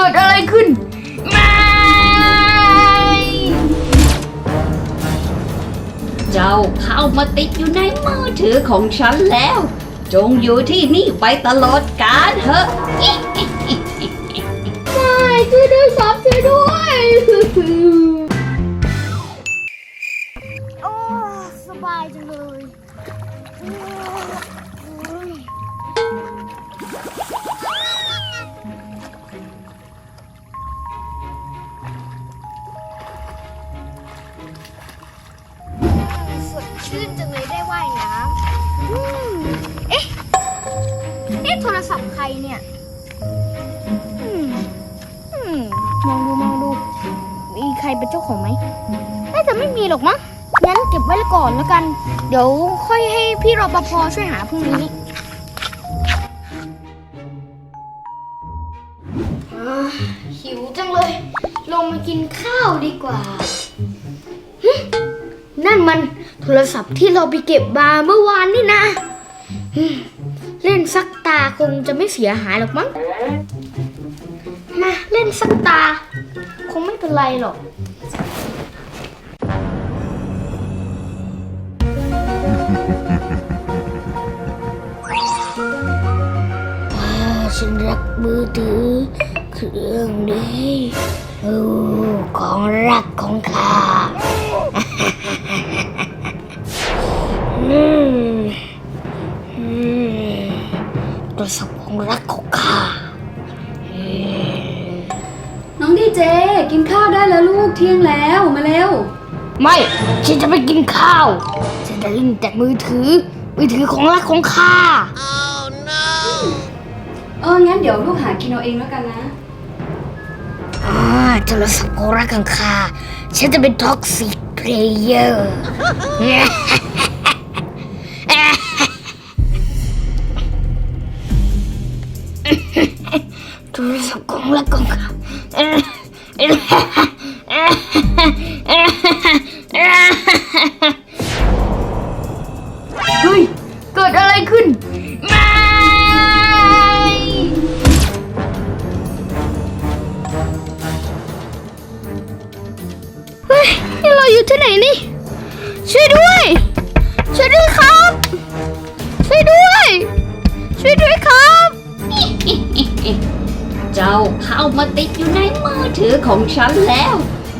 กิดอะไรขึ้น ไม่ เจ้าเข้ามาติดอยู่ในมือถือของฉันแล้ว จงอยู่ที่นี่ไปตลอดกาลเถอะไม่ช่วยด้วยครับช่วยด้วย โอ้ สบายจังเลย ชื่นจังเลยได้ว่ายน้ำอืมเอ๊ะเอ๊ะโทรศัพท์ใครเนี่ยอืมอืมมองดูมองดูมีใครเป็นเจ้าของไหมน่าจะไม่มีหรอกมั้งงั้นเก็บไว้ก่อนแล้วกัน เดี๋ยวค่อยให้พี่รปภช่วยหาพรุ่งนี้หิวจังเลย ลงมากินข้าวดีกว่า นั่นมัน โทรศัพท์ที่เราไปเก็บมาเมื่อวานนี่นะเล่นสักตาคงจะไม่เสียหายหรอกมั้งมาเล่นสักตา คงไม่เป็นไรหรอกฉันรักมือถือเครื่องนี้ของรักของข้า โทรศัพท์ของรักของข้าน้องดีเจ กินข้าวได้แล้วลูกเที่ยงแล้วมาเร็ว ไม่ฉันจะไปกินข้าวฉันจะเล่นแต่มือถือ มือถือของรักของข้าเอองั้นเดี๋ยวลูกหากินเอาเองแล้วกันนะอ่าโทรศัพท์ของรักของข้าฉันจะเป็นท็อกซิกเพลเยอร์ โทรศัพท์ของรักองข้าเฮ้ย เกิดอะไรขึ้น ไม่เฮ้ยนี่เราอยู่ที่ไหนนี่ ช่วยด้วย ช่วยด้วยครับ ช่วยด้วย ช่วยด้วยครับ เจ้าเข้ามาติดอยู่ในมือถือของฉันแล้ว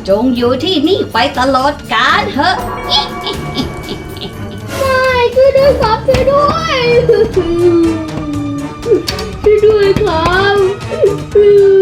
จงอยู่ที่นี่ไปตลอดกาลเถอะไม่ช่วยด้วยครับช่วยด้วยช่วยด้วยครับ